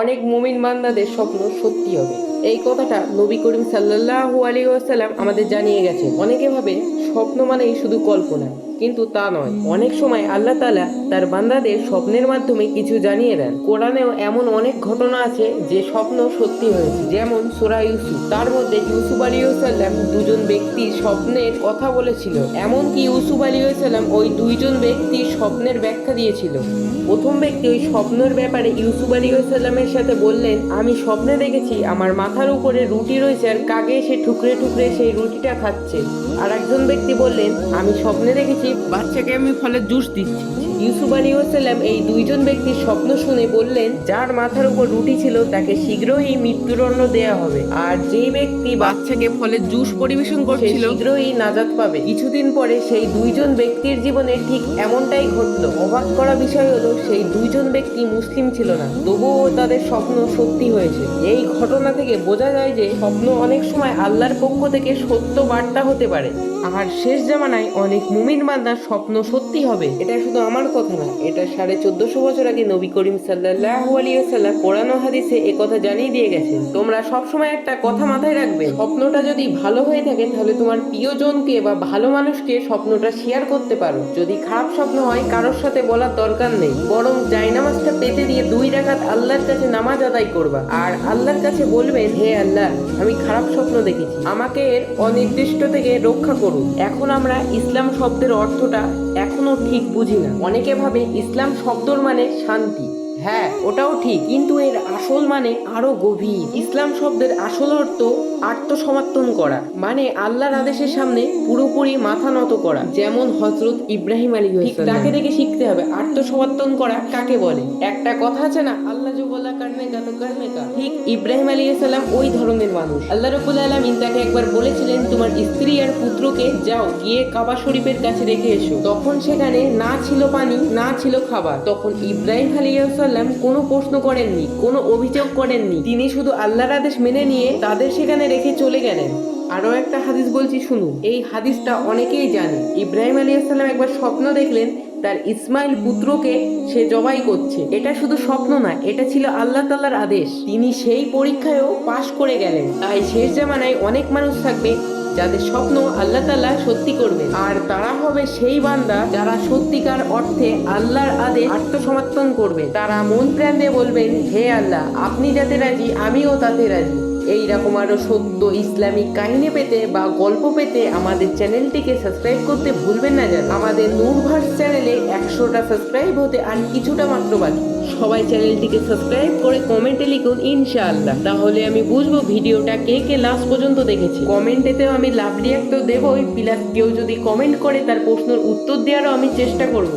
অনেক মুমিন বান্দাদের স্বপ্ন সত্যি হবে। এই কথাটা নবী করিম সাল্লাহ আলী ওয়াসাল্লাম আমাদের জানিয়ে গেছে অনেকে ভাবে স্বপ্ন মানেই শুধু কল্পনা। কিন্তু তা নয়। অনেক সময় আল্লাহ তালা তার বান্দাদের স্বপ্নের মাধ্যমে কিছু জানিয়ে দেন। কোরআনেও এমন অনেক ঘটনা আছে যে স্বপ্ন সত্যি হয়েছে। যেমন সূরা ইউসুফ। তার মধ্যে ইউসুফ আলাইহিসসালাম দুজন ব্যক্তি স্বপ্নের কথা বলেছিল। এমনকি ইউসুফ আলাইহিসসালাম ওই দুইজন ব্যক্তি স্বপ্নের ব্যাখ্যা দিয়েছিল। প্রথম ব্যক্তি ওই স্বপ্নের ব্যাপারে ইউসুফ আলাইহিসসালামের সাথে বললেন, আমি স্বপ্নে দেখেছি আমার মাথার উপরে রুটি রয়েছে আর কাকে এসে ঠুকরে ঠুকরে সেই রুটিটা খাচ্ছে। আর একজন ব্যক্তি বললেন, আমি স্বপ্নে দেখেছি বাচ্চাকে আমি ফলের জুস দিচ্ছি। ইউসুফ আলী ওসাল্লাম এই দুইজন ব্যক্তির স্বপ্ন শুনে বললেন যার মাথার উপর রুটি ছিল তাকে শীঘ্রই মৃত্যুদণ্ড দেয়া হবে। আর যেই ব্যক্তি বাচ্চাকে ফলের জুস পরিবেশন করছিল শীঘ্রই নাজাত পাবে। কিছুদিন পরে সেই দুইজন ব্যক্তির জীবনে ঠিক এমনটাই ঘটলো। অবাক করা বিষয় হলো সেই দুইজন ব্যক্তি মুসলিম ছিল না। তবুও তাদের স্বপ্ন সত্যি হয়েছে। এই ঘটনা থেকে বোঝা যায় যে স্বপ্ন অনেক সময় আল্লাহর পক্ষ থেকে সত্য বার্তা হতে পারে। আর শেষ জামানায় অনেক মুমিন বান্দার স্বপ্ন সত্যি হবে। এটা শুধু আমার কথা না, এটা সাড়ে চোদ্দশো বছর আগে নবী করিম সাল্লাল্লাহু আলাইহি ওয়াসাল্লাম কোরআন হাদিসে এ কথা জানিয়ে দিয়ে গেছেন। তোমরা সবসময় একটা কথা মাথায় রাখবে, স্বপ্নটা যদি ভালো হয়ে থাকে তাহলে তোমার প্রিয়জনকে বা ভালো মানুষকে স্বপ্নটা শেয়ার করতে পারো। যদি খারাপ স্বপ্ন হয়, কারোর সাথে বলার দরকার নেই। বরং জায়নামাজটা পেতে দিয়ে দুই রাকাত আল্লাহর কাছে নামাজ আদায় করবা। আর আল্লাহর কাছে বলবেন, হে আল্লাহ, আমি খারাপ স্বপ্ন দেখেছি। আমাকে এর অনির্দিষ্ট থেকে রক্ষা করুন এখন আমরা ইসলাম শব্দের অর্থটা এখনও ঠিক বুঝি না। অনেকে ভাবে ইসলাম শব্দর মানে শান্তি। হ্যাঁ ওটাও ঠিক, কিন্তু এর আসল মানে আরও গভীর। ইসলাম শব্দের আসল অর্থ আত্মসমর্থন করা মানে আল্লাহর আদেশের সামনে পুরোপুরি মাথা নত করা, যেমন হজরত ইব্রাহিম আলী তাকে দেখে শিখতে হবে আত্মসমর্থন করা কাকে বলে? একটা কথা আছে না, আল্লাহ যে বলা ঠিক ইব্রাহিম আলী সাল্লাম ওই ধরনের মানুষ। আল্লাহ আলমিন তাকে একবার বলেছিলেন, তোমার স্ত্রী আর পুত্রকে যাও, গিয়ে কাবা শরীফের কাছে রেখে এসো। তখন সেখানে না ছিল পানি, না ছিল খাবার। তখন ইব্রাহিম কোনো প্রশ্ন করেননি, কোনো অভিযোগ করেননি। তিনি শুধু আল্লাহর আদেশ মেনে নিয়ে তাদের সেখানে রেখে চলে গেলেন। আরও একটা হাদিস বলছি, শুনুন। এই হাদিসটা অনেকেই জানে। ইব্রাহিম আলী আসসালাম একবার স্বপ্ন দেখলেন তার ইসমাইল পুত্রকে সে জবাই করছে। এটা শুধু স্বপ্ন না, এটা ছিল আল্লাহ তাল্লার আদেশ। তিনি সেই পরীক্ষায়ও পাশ করে গেলেন। তাই শেষ জামানায় অনেক মানুষ থাকবে যাদের স্বপ্ন আল্লাহ তাল্লাহ সত্যি করবে। আর তারা হবে সেই বান্দা যারা সত্যিকার অর্থে আল্লাহর আদে আত্মসমর্থন করবে। তারা মন প্রাণ দিয়ে বলবেন, হে আল্লাহ, আপনি যাতে রাজি, আমিও তাতে রাজি। এই রকম আরও সত্য ইসলামিক কাহিনী পেতে বা গল্প পেতে আমাদের চ্যানেলটিকে সাবস্ক্রাইব করতে ভুলবেন না যেন। আমাদের নূরভার্স চ্যানেলে একশোটা সাবস্ক্রাইব হতে আর কিছুটা মাত্র বাকি। সবাই চ্যানেলটিকে সাবস্ক্রাইব করে কমেন্টে লিখুন, ইনশাআল্লাহ। তাহলে আমি বুঝব ভিডিওটা কে কে লাস্ট পর্যন্ত দেখেছি। কমেন্টেতেও আমি লাভ রিয়াক্ট তো দেবই প্লাস কেউ যদি কমেন্ট করে তার প্রশ্নের উত্তর দেওয়ারও আমি চেষ্টা করব।